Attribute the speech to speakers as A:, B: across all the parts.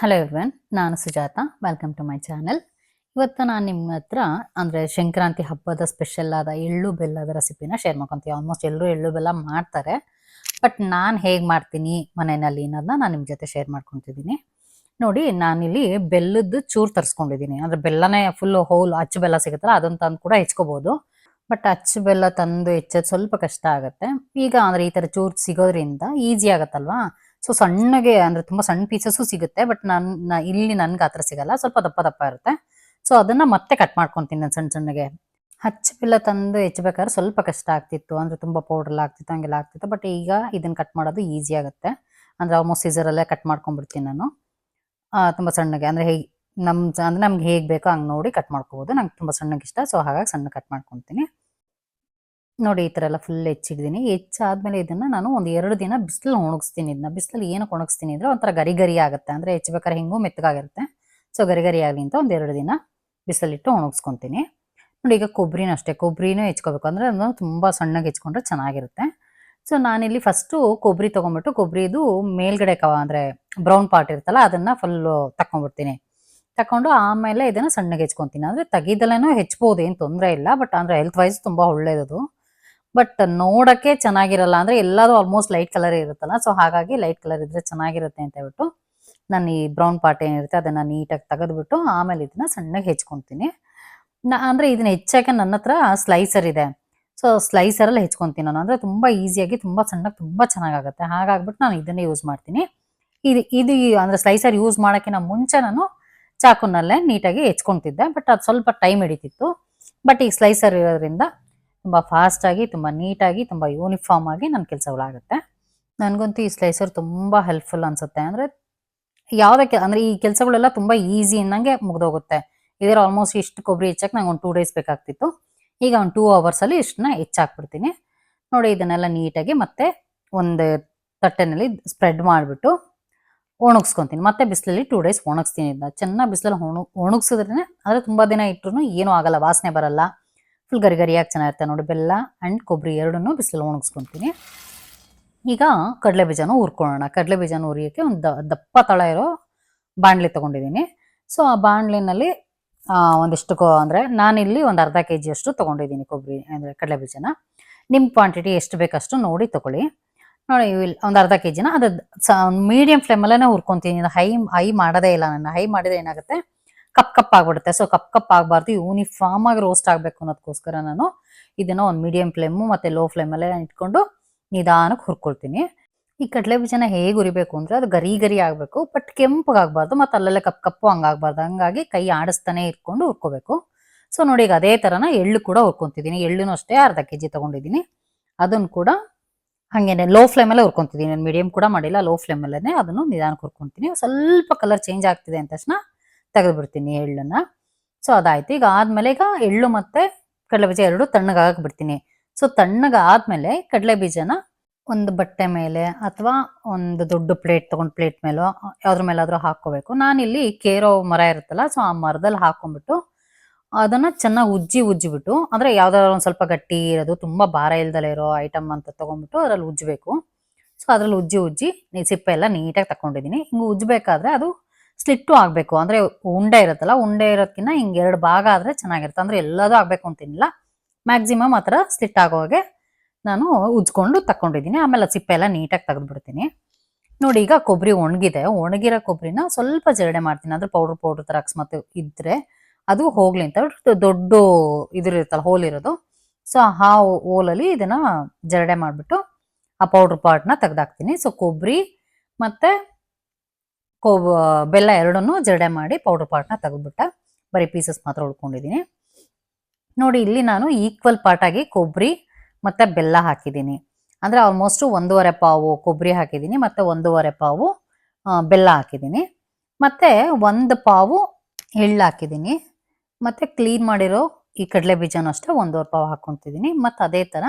A: Hello everyone ನಾನು Sujatha welcome to my channel ಇವತ್ತು ನಾನು ನಿಮ್ಮ ಹತ್ರ, ಅಂದರೆ ಸಂಕ್ರಾಂತಿ ಹಬ್ಬದ ಸ್ಪೆಷಲ್ ಆದ ಎಳ್ಳು ಬೆಲ್ಲದ ರೆಸಿಪಿನ ಶೇರ್ ಮಾಡ್ಕೊತೀವಿ. ಆಲ್ಮೋಸ್ಟ್ ಎಲ್ಲರೂ ಎಳ್ಳು ಬೆಲ್ಲ ಮಾಡ್ತಾರೆ. ಬಟ್ ನಾನು ಹೇಗೆ ಮಾಡ್ತೀನಿ ಮನೆಯಲ್ಲಿ ಅನ್ನೋದನ್ನ ನಾನು ನಿಮ್ಮ ಜೊತೆ ಶೇರ್ ಮಾಡ್ಕೊತಿದ್ದೀನಿ. ನೋಡಿ, ನಾನಿಲ್ಲಿ ಬೆಲ್ಲದ್ದು ಚೂರು ತರಿಸ್ಕೊಂಡಿದ್ದೀನಿ. ಅಂದರೆ ಬೆಲ್ಲನೇ ಫುಲ್ ಹೋಲ್ ಅಚ್ಚು ಬೆಲ್ಲ ಸಿಗುತ್ತಲ್ಲ ಅದನ್ನು ತಂದು ಕೂಡ ಹೆಚ್ಕೋಬೋದು. ಬಟ್ ಅಚ್ಚು ಬೆಲ್ಲ ತಂದು ಹೆಚ್ಚೋದು ಸ್ವಲ್ಪ ಕಷ್ಟ ಆಗುತ್ತೆ. ಈಗ ಅಂದರೆ ಈ ಥರ ಚೂರು ಸಿಗೋದ್ರಿಂದ ಈಸಿ ಆಗುತ್ತಲ್ವಾ? ಸೊ ಸಣ್ಣಗೆ ಅಂದ್ರೆ ತುಂಬಾ ಸಣ್ಣ ಪೀಸಸ್ಸು ಸಿಗುತ್ತೆ ಬಟ್ ನಾನು ಇಲ್ಲಿ ನನ್ಗೆ ಆತರ ಸಿಗಲ್ಲ. ಸ್ವಲ್ಪ ದಪ್ಪ ದಪ್ಪ ಇರುತ್ತೆ. ಸೊ ಅದನ್ನ ಮತ್ತೆ ಕಟ್ ಮಾಡ್ಕೊಂತೀನಿ ನಾನು ಸಣ್ಣ ಸಣ್ಣಗೆ. ಹಚ್ಚ ಪಿಲ್ಲ ತಂದು ಹೆಚ್ಚಬೇಕಾದ್ರೆ ಸ್ವಲ್ಪ ಕಷ್ಟ ಆಗ್ತಿತ್ತು. ಅಂದ್ರೆ ತುಂಬಾ ಪೌಡರ್ ಆಗ್ತಿತ್ತು ಹಂಗೆಲ್ಲ ಆಗ್ತಿತ್ತು. ಬಟ್ ಈಗ ಇದನ್ನ ಕಟ್ ಮಾಡೋದು ಈಸಿ ಆಗುತ್ತೆ. ಅಂದ್ರೆ ಆಲ್ಮೋಸ್ಟ್ ಸೀಸರಲ್ಲೇ ಕಟ್ ಮಾಡ್ಕೊಂಡ್ಬಿಡ್ತೀನಿ ನಾನು. ಆ, ತುಂಬಾ ಸಣ್ಣಗೆ. ಅಂದ್ರೆ ಹೇಗೆ ನಮ್ ಅಂದ್ರೆ ನಮ್ಗೆ ಹೇಗೆ ಬೇಕೋ ಹಂಗೆ ನೋಡಿ ಕಟ್ ಮಾಡ್ಕೋಬಹುದು ನಂಗೆ ತುಂಬಾ ಸಣ್ಣಗೆ ಇಷ್ಟ ಸೊ ಹಾಗಾಗಿ ಸಣ್ಣ ಕಟ್ ಮಾಡ್ಕೊಂತೀನಿ. ನೋಡಿ, ಈ ಥರ ಎಲ್ಲ ಫುಲ್ ಹೆಚ್ಚಿಟ್ಟಿದ್ದೀನಿ ಹೆಚ್ಚಾದ್ಮೇಲೆ ಇದನ್ನ ನಾನು ಒಂದು ಎರಡು ದಿನ ಬಿಸಿಲು ಒಣಗಿಸ್ತೀನಿ ಇದನ್ನ ಬಿಸಿಲಲ್ಲಿ ಏನಕ್ಕೆ ಒಣಗಿಸ್ತೀನಿ ಅಂದ್ರೆ ಒಂಥರ ಗರಿ ಗರಿ ಆಗುತ್ತೆ. ಅಂದ್ರೆ ಹೆಚ್ಚಬೇಕಾದ್ರೆ ಹಿಂಗೂ ಮೆತ್ತಗಾಗಿರುತ್ತೆ. ಸೊ ಗರಿ ಗರಿ ಆಗಲಿ ಅಂತ ಒಂದು ಎರಡು ದಿನ ಬಿಸಿಲಿಟ್ಟು ಒಣಗಿಸ್ಕೊತೀನಿ. ನೋಡಿ, ಈಗ ಕೊಬ್ಬರಿನೂ ಅಷ್ಟೇ. ಕೊಬ್ಬರಿನೂ ಹೆಚ್ಕೋಬೇಕು. ಅಂದ್ರೆ ಅದನ್ನು ತುಂಬ ಸಣ್ಣಗೆ ಹೆಚ್ಕೊಂಡ್ರೆ ಚೆನ್ನಾಗಿರುತ್ತೆ. ಸೊ ನಾನಿಲ್ಲಿ ಫಸ್ಟು ಕೊಬ್ಬರಿ ತೊಗೊಂಬಿಟ್ಟು ಕೊಬ್ಬರಿದು ಮೇಲ್ಗಡೆ ಕವ ಅಂದರೆ ಬ್ರೌನ್ ಪಾರ್ಟ್ ಇರುತ್ತಲ್ಲ, ಅದನ್ನ ಫುಲ್ಲು ತಕೊಂಡ್ಬಿಡ್ತೀನಿ ತಕೊಂಡು ಆಮೇಲೆ ಇದನ್ನ ಸಣ್ಣಗೆ ಹೆಚ್ಕೊತೀನಿ. ಅಂದರೆ ತೆಗಿದಲೇನೂ ಹೆಚ್ಬೋದು, ಏನು ತೊಂದರೆ ಇಲ್ಲ. ಬಟ್ ಅಂದ್ರೆ ಹೆಲ್ತ್ ವೈಸ್ ತುಂಬಾ ಒಳ್ಳೇದದು. ಬಟ್ ನೋಡಕ್ಕೆ ಚೆನ್ನಾಗಿರಲ್ಲ ಅಂದ್ರೆ ಎಲ್ಲಾದ್ರೂ ಆಲ್ಮೋಸ್ಟ್ ಲೈಟ್ ಕಲರ್ ಇರುತ್ತಲ್ಲ ಸೊ ಹಾಗಾಗಿ ಲೈಟ್ ಕಲರ್ ಇದ್ರೆ ಚೆನ್ನಾಗಿರುತ್ತೆ ಅಂತ ಹೇಳ್ಬಿಟ್ಟು ನಾನು ಈ ಬ್ರೌನ್ ಪಾರ್ಟ್ ಏನಿರುತ್ತೆ ಅದನ್ನ ನೀಟಾಗಿ ತೆಗೆದ್ಬಿಟ್ಟು ಆಮೇಲೆ ಇದನ್ನ ಸಣ್ಣಗೆ ಹೆಚ್ಕೊಂತೀನಿ. ನಾ ಅಂದ್ರೆ ಇದನ್ನ ಹೆಚ್ಚಾಕೆ ನನ್ನ ಹತ್ರ ಸ್ಲೈಸರ್ ಇದೆ. ಸೊ ಸ್ಲೈಸರಲ್ಲಿ ಹೆಚ್ಕೊಂತೀನಿ ನಾನು. ಅಂದ್ರೆ ತುಂಬಾ ಈಸಿಯಾಗಿ ತುಂಬಾ ಸಣ್ಣಗೆ ತುಂಬಾ ಚೆನ್ನಾಗಾಗುತ್ತೆ. ಹಾಗಾಗ್ಬಿಟ್ಟು ನಾನು ಇದನ್ನೇ ಯೂಸ್ ಮಾಡ್ತೀನಿ. ಇದು ಇದು ಅಂದ್ರೆ ಸ್ಲೈಸರ್ ಯೂಸ್ ಮಾಡೋಕ್ಕಿಂತ ಮುಂಚೆ ನಾನು ಚಾಕುನಲ್ಲೇ ನೀಟಾಗಿ ಹೆಚ್ಕೊಂತಿದ್ದೆ. ಬಟ್ ಅದು ಸ್ವಲ್ಪ ಟೈಮ್ ಹಿಡಿತಿತ್ತು. ಬಟ್ ಈಗ ಸ್ಲೈಸರ್ ಇರೋದ್ರಿಂದ ತುಂಬ ಫಾಸ್ಟಾಗಿ ತುಂಬ ನೀಟಾಗಿ ತುಂಬ ಯೂನಿಫಾರ್ಮ್ ಆಗಿ ನನ್ನ ಕೆಲಸಗಳಾಗುತ್ತೆ. ನನಗಂತೂ ಈ ಸ್ಲೈಸರ್ ತುಂಬ ಹೆಲ್ಪ್ಫುಲ್ ಅನ್ಸುತ್ತೆ. ಅಂದರೆ ಯಾವುದಕ್ಕೆ, ಅಂದರೆ ಈ ಕೆಲಸಗಳೆಲ್ಲ ತುಂಬ ಈಸಿ ಅನ್ನಂಗೆ ಮುಗ್ದೋಗುತ್ತೆ. ಇದರ ಆಲ್ಮೋಸ್ಟ್ ಇಷ್ಟು ಕೊಬ್ಬರಿ ಹೆಚ್ಚಕ್ಕೆ ನಂಗೆ ಒಂದು ಟೂ ಡೇಸ್ ಬೇಕಾಗ್ತಿತ್ತು. ಈಗ ಒಂದು ಟೂ ಅವರ್ಸಲ್ಲಿ ಇಷ್ಟನ್ನ ಹೆಚ್ಚಾಕ್ಬಿಡ್ತೀನಿ. ನೋಡಿ ಇದನ್ನೆಲ್ಲ ನೀಟಾಗಿ ಮತ್ತೆ ಒಂದು ತಟ್ಟೆನಲ್ಲಿ ಸ್ಪ್ರೆಡ್ ಮಾಡಿಬಿಟ್ಟು ಒಣಗಿಸ್ಕೊತೀನಿ. ಮತ್ತೆ ಬಿಸಿಲಲ್ಲಿ ಟೂ ಡೇಸ್ ಒಣಗಿಸ್ತೀನಿ. ಇದನ್ನ ಚೆನ್ನಾಗಿ ಬಿಸಿಲಲ್ಲಿ ಒಣ ಒಣಗಿಸಿದ್ರೆ ಅಂದರೆ ತುಂಬ ದಿನ ಇಟ್ಟರು ಏನೂ ಆಗಲ್ಲ, ವಾಸನೆ ಬರಲ್ಲ. ಫುಲ್ ಗರಿ ಗರಿಯಾಗಿ ಚೆನ್ನಾಗಿರುತ್ತೆ ನೋಡಿ, ಬೆಲ್ಲ ಆ್ಯಂಡ್ ಕೊಬ್ಬರಿ ಎರಡನ್ನೂ ಬಿಸಿಲು ಒಣಗಿಸ್ಕೊತೀನಿ. ಈಗ ಕಡಲೆ ಬೀಜನೂ ಹುರ್ಕೊಳ್ಳೋಣ. ಕಡಲೆ ಬೀಜನ ಹುರಿಯೋಕ್ಕೆ ಒಂದು ದಪ್ಪ ತಳ ಇರೋ ಬಾಣಲೆ ತೊಗೊಂಡಿದ್ದೀನಿ. ಸೊ ಆ ಬಾಣಲಿನಲ್ಲಿ ಒಂದಿಷ್ಟು ಕೋ, ಅಂದರೆ ನಾನಿಲ್ಲಿ ಒಂದು ಅರ್ಧ ಕೆ ಜಿಯಷ್ಟು ತೊಗೊಂಡಿದ್ದೀನಿ ಕೊಬ್ಬರಿ, ಅಂದರೆ ಕಡಲೆ ಬೀಜನ. ನಿಮ್ಮ ಕ್ವಾಂಟಿಟಿ ಎಷ್ಟು ಬೇಕಷ್ಟು ನೋಡಿ ತೊಗೊಳ್ಳಿ. ನೋಡಿ ಒಂದು ಅರ್ಧ ಕೆ ಜಿನ ಅದು ಮೀಡಿಯಂ ಫ್ಲೇಮಲ್ಲೇ ಹುರ್ಕೊತೀನಿ. ಹೈ ಹೈ ಮಾಡೋದೇ ಇಲ್ಲ ನಾನು. ಹೈ ಮಾಡಿದ್ರೆ ಏನಾಗುತ್ತೆ? ಕಪ್ ಕಪ್ ಆಗ್ಬಿಡುತ್ತೆ. ಸೊ ಕಪ್ ಕಪ್ ಆಗಬಾರ್ದು. ಯೂನಿಫಾರ್ಮ್ ಆಗಿ ರೋಸ್ಟ್ ಆಗಬೇಕು ಅನ್ನೋದಕ್ಕೋಸ್ಕರ ನಾನು ಇದನ್ನ ಒಂದು ಮೀಡಿಯಂ ಫ್ಲೇಮು ಮತ್ತು ಲೋ ಫ್ಲೇಮಲ್ಲೇ ಇಟ್ಕೊಂಡು ನಿಧಾನಕ್ಕೆ ಹುರ್ಕೊಳ್ತೀನಿ. ಈ ಕಡಲೆ ಬೀಜನ ಹೇಗೆ ಹುರಿಬೇಕು ಅಂದರೆ ಅದು ಗರಿ ಗರಿ ಆಗಬೇಕು ಬಟ್ ಕೆಂಪಗಾಗಬಾರ್ದು ಮತ್ತು ಅಲ್ಲಲ್ಲೇ ಕಪ್ ಕಪ್ಪು ಹಂಗಾಗಬಾರ್ದು ಹಂಗಾಗಿ ಕೈ ಆಡಿಸ್ತಾನೆ ಇಟ್ಕೊಂಡು ಹುರ್ಕೋಬೇಕು. ಸೊ ನೋಡಿ ಈಗ ಅದೇ ಥರನ ಎಳ್ಳು ಕೂಡ ಹುರ್ಕೊಂತಿದ್ದೀನಿ. ಎಳ್ಳುನೂ ಅಷ್ಟೇ ಅರ್ಧ ಕೆ ಜಿ ತೊಗೊಂಡಿದ್ದೀನಿ. ಅದನ್ನು ಕೂಡ ಹಾಗೇನೆ ಲೋ ಫ್ಲೇಮಲ್ಲೇ ಹುರ್ಕೊಂತಿದ್ದೀನಿ. ನಾನು ಮೀಡಿಯಂ ಕೂಡ ಮಾಡಿಲ್ಲ ಲೋ ಫ್ಲೇಮಲ್ಲೇ ಅದನ್ನು ನಿಧಾನಕ್ಕೆ ಹುರ್ಕೊಂತೀನಿ ಸ್ವಲ್ಪ ಕಲರ್ ಚೇಂಜ್ ಆಗ್ತಿದೆ ಅಂದ ತಕ್ಷಣ ತೆಗೆದುಬಿಡ್ತೀನಿ ಎಳ್ಳನ್ನ. ಸೊ ಅದಾಯ್ತು. ಈಗ ಆದ್ಮೇಲೆ ಈಗ ಎಳ್ಳು ಮತ್ತೆ ಕಡಲೆ ಬೀಜ ಎರಡು ತಣ್ಣಗಾಗಕ್ಕೆ ಬಿಡ್ತೀನಿ ಸೊ ತಣ್ಣಗಾದ್ಮೇಲೆ ಕಡಲೆ ಬೀಜನ ಒಂದು ಬಟ್ಟೆ ಮೇಲೆ ಅಥವಾ ಒಂದು ದೊಡ್ಡ ಪ್ಲೇಟ್ ತಗೊಂಡು ಪ್ಲೇಟ್ ಮೇಲೋ ಯಾವ್ದ್ರ ಮೇಲಾದ್ರೂ ಹಾಕೋಬೇಕು ನಾನಿಲ್ಲಿ ಕೇರೋ ಮರ ಇರುತ್ತಲ್ಲ ಸೊ ಆ ಮರದಲ್ಲಿ ಹಾಕೊಂಡ್ಬಿಟ್ಟು ಅದನ್ನ ಚೆನ್ನಾಗಿ ಉಜ್ಜಿ ಉಜ್ಜಿಬಿಟ್ಟು, ಅಂದ್ರೆ ಯಾವ್ದಾದ್ರು ಒಂದು ಸ್ವಲ್ಪ ಗಟ್ಟಿ ಇರೋದು, ತುಂಬಾ ಭಾರ ಇಲ್ದಲೇ ಇರೋ ಐಟಮ್ ಅಂತ ತಗೊಂಡ್ಬಿಟ್ಟು ಅದ್ರಲ್ಲಿ ಉಜ್ಜಬೇಕು. ಸೊ ಅದ್ರಲ್ಲಿ ಉಜ್ಜಿ ಉಜ್ಜಿ ಸಿಪ್ಪೆ ಎಲ್ಲ ನೀಟಾಗಿ ತಕೊಂಡಿದೀನಿ ಹಿಂಗೆ ಉಜ್ಜಬೇಕಾದ್ರೆ ಅದು ಸ್ಲಿಟ್ಟು ಆಗಬೇಕು. ಅಂದ್ರೆ ಉಂಡೆ ಇರುತ್ತಲ್ಲ, ಉಂಡೆ ಇರೋದಕ್ಕಿಂತ ಹಿಂಗೆ ಎರಡು ಭಾಗ ಆದ್ರೆ ಚೆನ್ನಾಗಿರುತ್ತೆ. ಅಂದ್ರೆ ಎಲ್ಲದೂ ಆಗ್ಬೇಕು ಅಂತಿಲ್ಲ ಮ್ಯಾಕ್ಸಿಮಮ್ ಆ ಥರ ಸ್ಲಿಟ್ ಹಾಗೆ ನಾನು ಉಜ್ಕೊಂಡು ತಕೊಂಡಿದ್ದೀನಿ ಆಮೇಲೆ ಸಿಪ್ಪೆ ಎಲ್ಲ ನೀಟಾಗಿ ತೆಗೆದ್ಬಿಡ್ತೀನಿ. ನೋಡಿ, ಈಗ ಕೊಬ್ಬರಿ ಒಣಗಿದೆ. ಒಣಗಿರೋ ಕೊಬ್ಬರಿನ ಸ್ವಲ್ಪ ಜರಡೆ ಮಾಡ್ತೀನಿ. ಅಂದ್ರೆ ಪೌಡ್ರ್ ಪೌಡ್ರ್ ಥರ ಅಕಸ್ಮಾತ್ ಇದ್ರೆ ಅದು ಹೋಗ್ಲಿ ಅಂತ ದೊಡ್ಡ ಇದಿರುತ್ತಲ್ಲ ಹೋಲ್ ಇರೋದು. ಸೊ ಆ ಹೋಲಲ್ಲಿ ಇದನ್ನ ಜರಡೆ ಮಾಡಿಬಿಟ್ಟು ಆ ಪೌಡ್ರ್ ಪಾರ್ಟ್ನ ತೆಗೆದಾಕ್ತೀನಿ. ಸೊ ಕೊಬ್ಬರಿ ಮತ್ತೆ ಕೊಬ್ ಬೆಲ್ಲ ಎರಡನ್ನೂ ಜರಡೆ ಮಾಡಿ ಪೌಡರ್ ಪಾರ್ಟ್ನ ತೆಗೆದ್ಬಿಟ್ಟ ಬರೀ ಪೀಸಸ್ ಮಾತ್ರ ಉಳ್ಕೊಂಡಿದ್ದೀನಿ. ನೋಡಿ, ಇಲ್ಲಿ ನಾನು ಈಕ್ವಲ್ ಪಾರ್ಟ್ ಆಗಿ ಕೊಬ್ಬರಿ ಮತ್ತು ಬೆಲ್ಲ ಹಾಕಿದ್ದೀನಿ. ಅಂದರೆ ಆಲ್ಮೋಸ್ಟು ಒಂದೂವರೆ ಪಾವು ಕೊಬ್ಬರಿ ಹಾಕಿದ್ದೀನಿ ಮತ್ತು ಒಂದೂವರೆ ಪಾವು ಬೆಲ್ಲ ಹಾಕಿದ್ದೀನಿ. ಮತ್ತು ಒಂದು ಪಾವು ಎಳ್ಳು ಹಾಕಿದ್ದೀನಿ. ಮತ್ತು ಕ್ಲೀನ್ ಮಾಡಿರೋ ಈ ಕಡಲೆ ಬೀಜನಷ್ಟೇ ಒಂದೂವರೆ ಪಾವು ಹಾಕೊತಿದ್ದೀನಿ ಮತ್ತು ಅದೇ ಥರ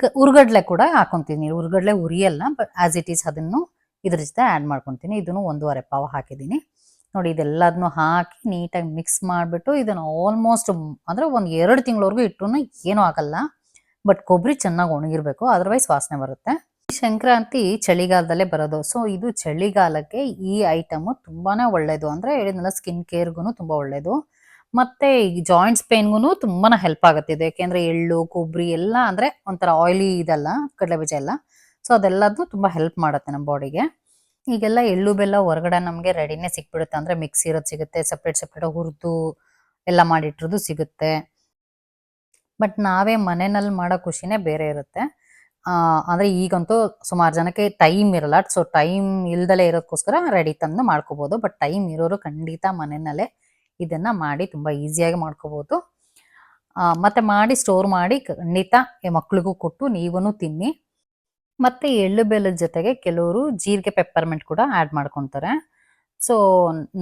A: ಕ, ಉರ್ಗಡ್ಲೆ ಕೂಡ ಹಾಕೊಂತೀನಿ ಉರ್ಗಡ್ಲೆ ಉರಿಯಲ್ಲ ಬಟ್ ಆ್ಯಸ್ ಇಟ್ ಈಸ್ ಅದನ್ನು ಇದ್ರ ಜೊತೆ ಆ್ಯಡ್ ಮಾಡ್ಕೊತೀನಿ. ಇದನ್ನು ಒಂದೂವರೆ ಪಾವು ಹಾಕಿದ್ದೀನಿ. ನೋಡಿ ಇದೆಲ್ಲದನ್ನು ಹಾಕಿ ನೀಟಾಗಿ ಮಿಕ್ಸ್ ಮಾಡಿಬಿಟ್ಟು ಇದನ್ನು ಆಲ್ಮೋಸ್ಟ್ ಅಂದರೆ ಒಂದು ಎರಡು ತಿಂಗಳವರೆಗೂ ಇಟ್ಟರು ಏನೂ ಆಗಲ್ಲ. ಬಟ್ ಕೊಬ್ಬರಿ ಚೆನ್ನಾಗಿ ಒಣಗಿರ್ಬೇಕು. ಅದರ್ವೈಸ್ ವಾಸನೆ ಬರುತ್ತೆ. ಸಂಕ್ರಾಂತಿ ಚಳಿಗಾಲದಲ್ಲೇ ಬರೋದು. ಸೊ ಇದು ಚಳಿಗಾಲಕ್ಕೆ ಈ ಐಟಮು ತುಂಬಾನೇ ಒಳ್ಳೇದು. ಅಂದ್ರೆ ಹೇಳಿದ್ನಲ್ಲ ಸ್ಕಿನ್ ಕೇರ್ಗೂ ತುಂಬಾ ಒಳ್ಳೇದು. ಮತ್ತೆ ಈ ಜಾಯಿಂಟ್ಸ್ ಪೇನ್ಗೂ ತುಂಬಾ ಹೆಲ್ಪ್ ಆಗುತ್ತೆ. ಇದು ಯಾಕೆಂದ್ರೆ ಎಳ್ಳು ಕೊಬ್ಬರಿ ಎಲ್ಲ ಅಂದ್ರೆ ಒಂಥರ ಆಯಿಲಿ ಇದೆಲ್ಲ, ಕಡಲೆಬೀಜ ಎಲ್ಲ. ಸೊ ಅದೆಲ್ಲದು ತುಂಬ ಹೆಲ್ಪ್ ಮಾಡುತ್ತೆ ನಮ್ಮ ಬಾಡಿಗೆ ಈಗೆಲ್ಲ ಎಳ್ಳು, ಬೆಲ್ಲ ಹೊರಗಡೆ ನಮಗೆ ರೆಡಿನೇ ಸಿಕ್ಬಿಡುತ್ತೆ. ಅಂದರೆ ಮಿಕ್ಸಿ ಇರೋದು ಸಿಗುತ್ತೆ ಸಪ್ರೇಟ್ ಸಪ್ರೇಟ್ ಹುರಿದು ಎಲ್ಲ ಮಾಡಿಟ್ಟಿರೋದು ಸಿಗುತ್ತೆ. ಬಟ್ ನಾವೇ ಮನೆಯಲ್ಲಿ ಮಾಡೋ ಖುಷಿನೇ ಬೇರೆ ಇರುತ್ತೆ. ಅಂದರೆ ಈಗಂತೂ ಸುಮಾರು ಜನಕ್ಕೆ ಟೈಮ್ ಇರಲ್ಲ. ಸೊ ಟೈಮ್ ಇಲ್ದಲೇ ಇರೋದಕ್ಕೋಸ್ಕರ ರೆಡಿ ತಂದು ಮಾಡ್ಕೋಬೋದು. ಬಟ್ ಟೈಮ್ ಇರೋರು ಖಂಡಿತ ಮನೆಯಲ್ಲೇ ಇದನ್ನು ಮಾಡಿ ತುಂಬ ಈಸಿಯಾಗಿ ಮಾಡ್ಕೋಬೋದು. ಮತ್ತು ಮಾಡಿ ಸ್ಟೋರ್ ಮಾಡಿ ಖಂಡಿತ ಮಕ್ಳಿಗೂ ಕೊಟ್ಟು ನೀವೂ ತಿನ್ನಿ. ಮತ್ತೆ ಎಳ್ಳು ಬೆಲ್ಲದ ಜೊತೆಗೆ ಕೆಲವರು ಜೀರಿಗೆ ಪೆಪ್ಪರ್ಮೆಂಟ್ ಕೂಡ ಆಡ್ ಮಾಡ್ಕೊಂತಾರೆ. ಸೊ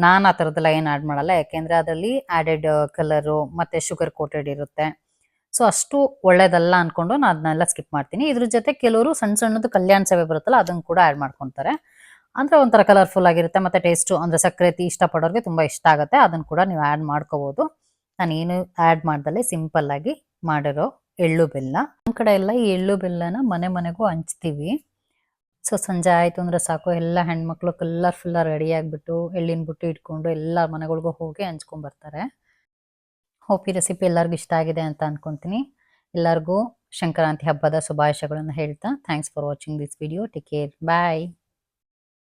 A: ನಾನು ಆ ಥರದ್ದೆಲ್ಲ ಏನು ಆಡ್ ಮಾಡಲ್ಲ. ಯಾಕೆಂದರೆ ಅದರಲ್ಲಿ ಆಡೆಡ್ ಕಲರು ಮತ್ತೆ ಶುಗರ್ ಕೋಟೆಡ್ ಇರುತ್ತೆ. ಸೊ ಅಷ್ಟು ಒಳ್ಳೇದಲ್ಲ ಅಂದ್ಕೊಂಡು ನಾನು ಅದನ್ನೆಲ್ಲ ಸ್ಕಿಪ್ ಮಾಡ್ತೀನಿ. ಇದ್ರ ಜೊತೆ ಕೆಲವರು ಸಣ್ಣ ಸಣ್ಣದು ಕಲ್ಯಾಣ ಸೇವೆ ಬರುತ್ತಲ್ಲ, ಅದನ್ನ ಕೂಡ ಆಡ್ ಮಾಡ್ಕೊಂತಾರೆ. ಅಂದರೆ ಒಂಥರ ಕಲರ್ಫುಲ್ ಆಗಿರುತ್ತೆ ಮತ್ತೆ ಟೇಸ್ಟು ಅಂದ್ರೆ ಸಕ್ಕರೆ ಇಷ್ಟಪಡೋರಿಗೆ ತುಂಬಾ ಇಷ್ಟ ಆಗುತ್ತೆ. ಅದನ್ನ ಕೂಡ ನೀವು ಆಡ್ ಮಾಡ್ಕೋಬೋದು. ನಾನು ಏನು ಆಡ್ ಮಾಡ್ದಲ್ಲಿ ಸಿಂಪಲ್ ಆಗಿ ಮಾಡಿರೋ ಎಳ್ಳು ಬೆಲ್ಲ. ನಮ್ಮ ಕಡೆ ಎಲ್ಲ ಈ ಎಳ್ಳು ಬೆಲ್ಲನ ಮನೆ ಮನೆಗೂ ಹಂಚ್ತೀವಿ. ಸೊ, ಸಂಜೆ ಆಯಿತು ಅಂದ್ರೆ ಸಾಕು, ಎಲ್ಲ ಹೆಣ್ಮಕ್ಳು ಕಲರ್ಫುಲ್ ರೆಡಿ ಆಗಿಬಿಟ್ಟು ಎಳ್ಳಿನ ಬುಟ್ಟಿ ಇಟ್ಕೊಂಡು ಎಲ್ಲ ಮನೆಗಳಿಗೂ ಹೋಗಿ ಹಂಚ್ಕೊಂಡ್ ಬರ್ತಾರೆ. ರೆಸಿಪಿ ಎಲ್ಲರಿಗೂ ಇಷ್ಟ ಆಗಿದೆ ಅಂತ ಅನ್ಕೊಂತೀನಿ. ಎಲ್ಲರಿಗೂ ಸಂಕ್ರಾಂತಿ ಹಬ್ಬದ ಶುಭಾಶಯಗಳನ್ನು ಹೇಳ್ತಾ thanks for watching this video take care bye